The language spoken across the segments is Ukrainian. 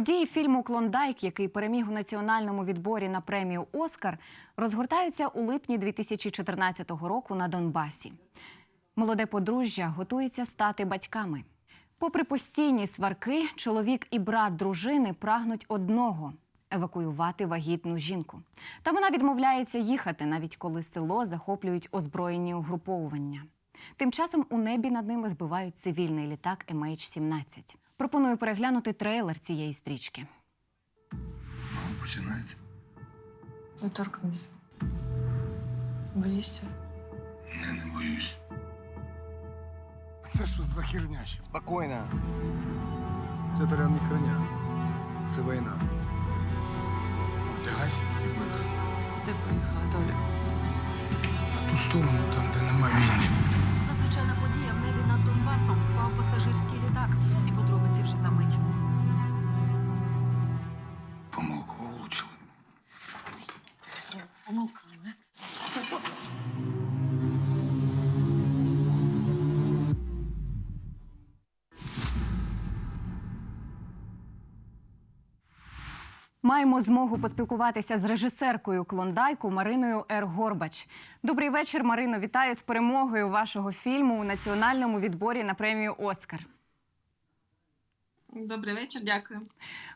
Події фільму Клондайк, який переміг у національному відборі на премію Оскар, розгортаються у липні 2014 року на Донбасі. Молоде подружжя готується стати батьками. Попри постійні сварки, чоловік і брат дружини прагнуть одного евакуювати вагітну жінку. Та вона відмовляється їхати, навіть коли село захоплюють озброєні угруповування. Тим часом у небі над ними збивають цивільний літак MH17. Пропоную переглянути трейлер цієї стрічки. Мама починається. Не торкнись. Боїшся? Я не боюсь. Це що за херня ще? Спокойно. Це Толян не херня. Це війна. Вдягайся і поїхали. Куди поїхала доля? На ту сторону, там, де нема війни. Надзвичайна подія в небі над Донбасом впав пасажирський літак. Всі подробиці вже за мить. Маємо змогу поспілкуватися з режисеркою Клондайку Мариною Р. Горбач. Добрий вечір, Марино. Вітаю з перемогою вашого фільму у національному відборі на премію Оскар. Добрий вечір, дякую.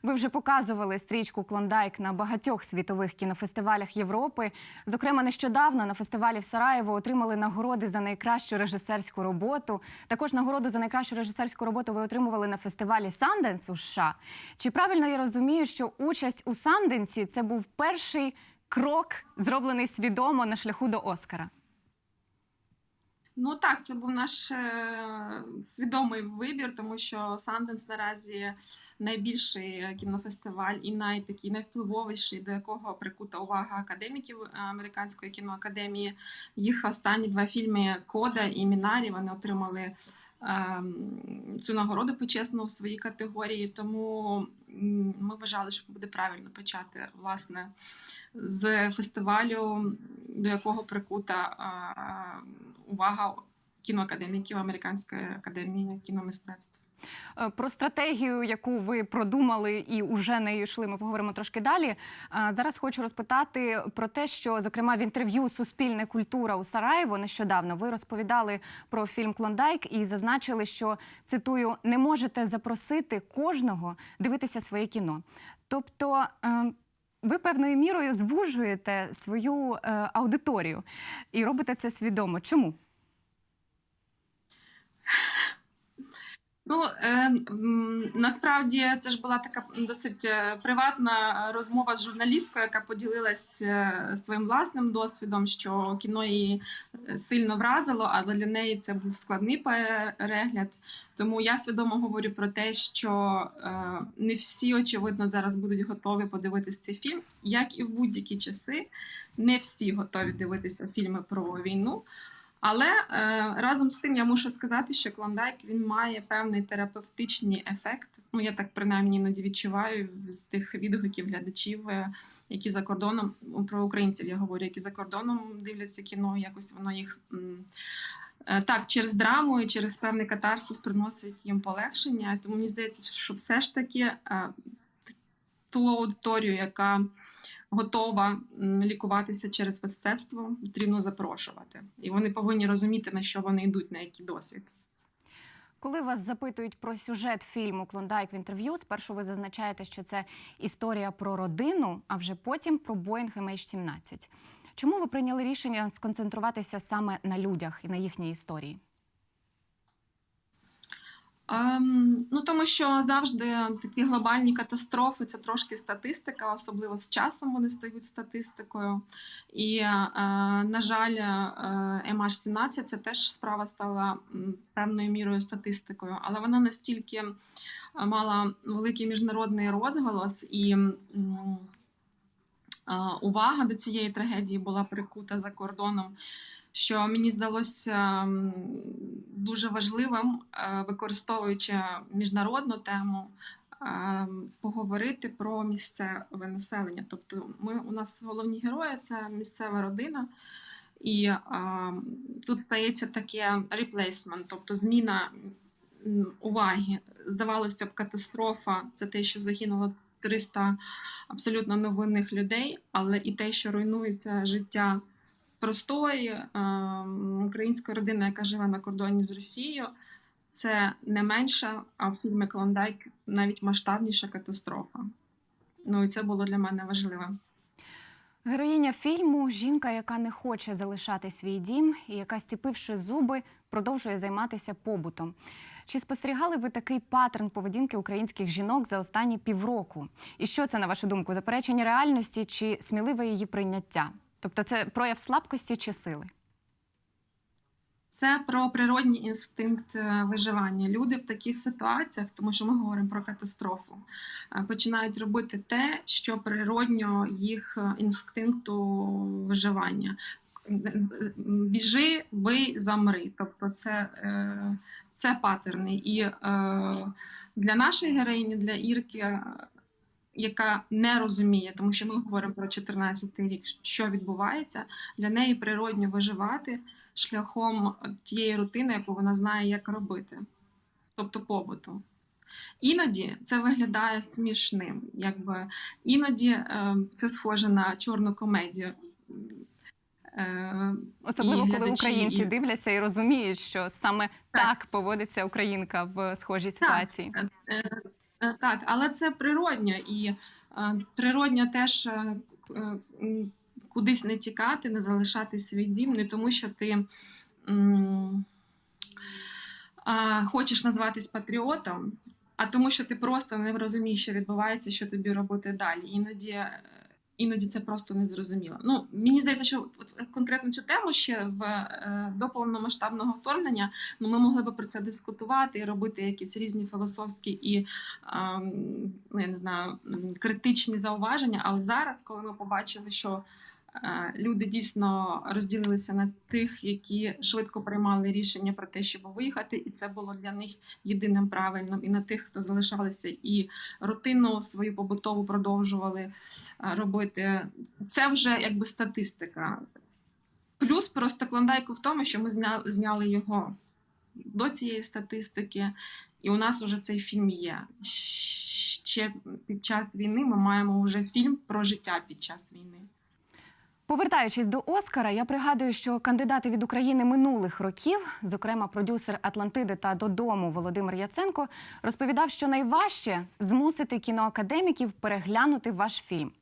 Ви вже показували стрічку Клондайк на багатьох світових кінофестивалях Європи. Зокрема, нещодавно на фестивалі в Сараєво отримали нагороди за найкращу режисерську роботу. Також нагороду за найкращу режисерську роботу ви отримували на фестивалі Санденс у США. Чи правильно я розумію, що участь у Санденсі це був перший крок, зроблений свідомо на шляху до Оскара? Ну так, це був наш е, свідомий вибір, тому що Санденс наразі найбільший кінофестиваль і найтакий найвпливовіший, до якого прикута увага академіків американської кіноакадемії. Їх останні два фільми Кода і Мінарі вони отримали ем, цю нагороду почесну в своїй категорії. Тому ми вважали, що буде правильно почати власне з фестивалю, до якого прикута увага кіноакадеміків Американської академії кіномистецтв. Е, Про стратегію, яку ви продумали і уже нею йшли, ми поговоримо трошки далі. Е, Зараз хочу розпитати про те, що, зокрема, в інтерв'ю Суспільне культура у Сараєво нещодавно ви розповідали про фільм Клондайк і зазначили, що цитую, не можете запросити кожного дивитися своє кіно. Тобто. Ви певною мірою звужуєте свою е, аудиторію і робите це свідомо. Чому? Ну е, насправді це ж була така досить е, приватна розмова з журналісткою, яка поділилась е, своїм власним досвідом, що кіно її е, сильно вразило, але для неї це був складний перегляд. Тому я свідомо говорю про те, що е, не всі, очевидно, зараз будуть готові подивитись цей фільм, як і в будь-які часи. Не всі готові дивитися фільми про війну. Але е, разом з тим я мушу сказати, що Клондайк він має певний терапевтичний ефект. Ну я так принаймні іноді відчуваю з тих відгуків глядачів, е, які за кордоном ну, про українців я говорю, які за кордоном дивляться кіно, якось воно їх. е, Так, через драму і через певний катарсис приносить їм полегшення. Тому мені здається, що все ж таки е, ту аудиторію, яка готова лікуватися через мистецтво, потрібно запрошувати. І вони повинні розуміти, на що вони йдуть, на який досвід. Коли вас запитують про сюжет фільму Клондайк в інтерв'ю, спершу ви зазначаєте, що це історія про родину, а вже потім про Боїнг MH17. Чому ви прийняли рішення сконцентруватися саме на людях і на їхній історії? Ем, ну тому що завжди такі глобальні катастрофи це трошки статистика, особливо з часом вони стають статистикою. І, е, на жаль, е, MH17 це теж справа стала певною мірою статистикою, але вона настільки е, мала великий міжнародний розголос і. е, Увага до цієї трагедії була прикута за кордоном, що мені здалося дуже важливим, е, використовуючи міжнародну тему, е, поговорити про місцеве населення. Тобто, ми у нас головні герої це місцева родина. І е, тут стається таке replacement, тобто зміна уваги здавалося б, катастрофа це те, що загинуло 300 абсолютно невинних людей, але і те, що руйнується життя простої е, української родини, яка живе на кордоні з Росією, це не менша, а в фільмі Клондайк навіть масштабніша катастрофа. Ну і це було для мене важливо. Героїня фільму жінка, яка не хоче залишати свій дім і яка, стіпивши зуби, продовжує займатися побутом. Чи спостерігали ви такий паттерн поведінки українських жінок за останні півроку? І що це, на вашу думку, заперечення реальності чи сміливе її прийняття? Тобто це прояв слабкості чи сили? Це про природній інстинкт е, виживання. Люди в таких ситуаціях, тому що ми говоримо про катастрофу, е, починають робити те, що природньо їх е, інстинкту виживання. Біжи, бий, замри. Тобто це, це патерни. І для нашої героїні, для Ірки, яка не розуміє, тому що ми говоримо про 14-й рік, що відбувається, для неї природньо виживати шляхом тієї рутини, яку вона знає, як робити, тобто побуту. Іноді це виглядає смішним, якби іноді е, це схоже на чорну комедію. Е, Особливо і коли українці і- дивляться і розуміють, що саме так, Так. поводиться українка в схожій ситуації. Е, е, Так, але це природня і природня теж е, е, кудись не тікати, не залишати свій дім, не тому, що ти хочеш назватись патріотом, а тому, що ти просто не розумієш, що відбувається, що тобі робити далі. Іноді. Е, Іноді це просто незрозуміло. Ну мені здається, що от конкретно цю тему ще в е, до повномасштабного вторгнення ну ми могли би про це дискутувати і робити якісь різні філософські і ем, ну я не знаю критичні зауваження. Але зараз, коли ми побачили, що е, люди дійсно розділилися на тих, які швидко приймали рішення про те, щоб виїхати, і це було для них єдиним правильним, і на тих, хто залишалися і рутину свою побутову продовжували е, робити. Це вже якби статистика. Плюс просто клондайку в тому, що ми зняли його до цієї статистики, і у нас вже цей фільм є. Ще під час війни ми маємо вже фільм про життя під час війни. Повертаючись до Оскара, я пригадую, що кандидати від України минулих років, зокрема продюсер Атлантиди та додому Володимир Яценко, розповідав, що найважче змусити кіноакадеміків переглянути ваш фільм.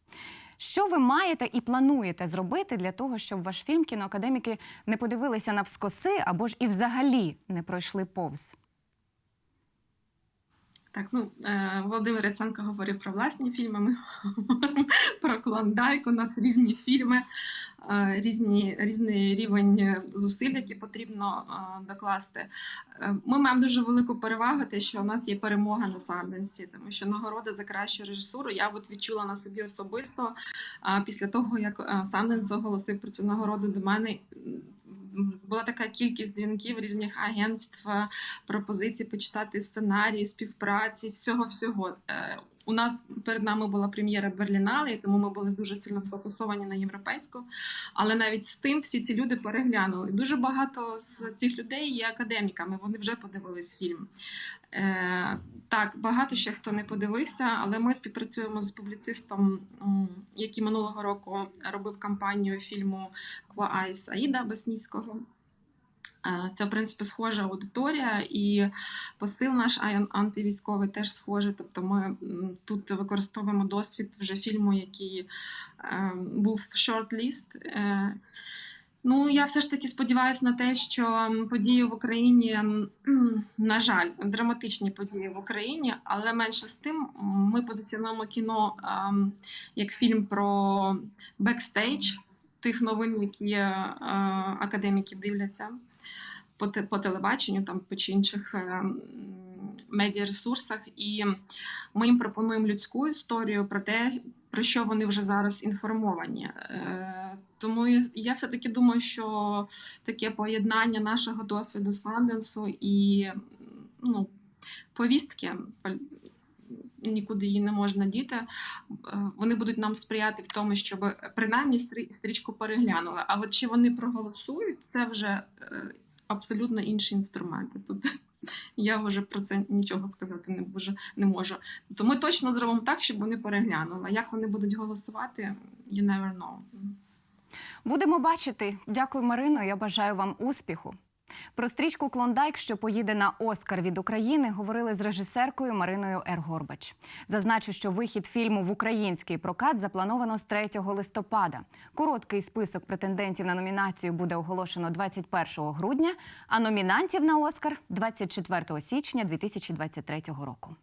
Що ви маєте і плануєте зробити для того, щоб ваш фільм кіноакадеміки не подивилися навскоси або ж і взагалі не пройшли повз? Так, ну е, Володимир Яценко говорив про власні фільми. Ми говоримо Клондайк. У нас різні фільми, е, різні, різний рівень зусиль, які потрібно е, докласти. Е, Ми маємо дуже велику перевагу, те, що у нас є перемога на Санденсі, тому що нагорода за кращу режисуру я от відчула на собі особисто після того, як Санденс оголосив про цю нагороду до мене. Була така кількість дзвінків різних агентств, пропозицій почитати сценарії, співпраці, всього всього. У нас перед нами була прем'єра Берлінали, тому ми були дуже сильно сфокусовані на європейську. Але навіть з тим всі ці люди переглянули. Дуже багато з цих людей є академіками. Вони вже подивились фільм. Е, так, багато ще хто не подивився, але ми співпрацюємо з публіцистом, який минулого року робив кампанію фільму Ква Айс Аїда Боснійського. Це, в принципі, схожа аудиторія, і посил наш ан- антивійськовий теж схожий. Тобто ми тут використовуємо досвід вже фільму, який е, був шорт-ліст. Е, Ну, я все ж таки сподіваюся на те, що події в Україні, на жаль, драматичні події в Україні, але менше з тим, ми позиціонуємо кіно ем, як фільм про бекстейдж тих новин, які е, академіки дивляться по, по телебаченню, там по чи інших е, медіаресурсах. І ми їм пропонуємо людську історію про те, про що вони вже зараз інформовані. Е, Тому я- все-таки думаю, що таке поєднання нашого досвіду Санденсу і ну, повістки. Нікуди її не можна діти. Е, Вони будуть нам сприяти в тому, щоб принаймні стрічку переглянули. А от чи вони проголосують, це вже абсолютно інші інструменти. Тут Я вже про це нічого сказати не можу. Не можу. То ми точно зробимо так, щоб вони переглянули. Як вони будуть голосувати, you never know. Будемо бачити. Дякую, Марино. Я бажаю вам успіху. Про стрічку Клондайк, що поїде на Оскар від України, говорили з режисеркою Мариною Ергорбач. Зазначу, що вихід фільму в український прокат заплановано з 3 листопада. Короткий список претендентів на номінацію буде оголошено 21 грудня, а номінантів на Оскар 24 січня 2023 року.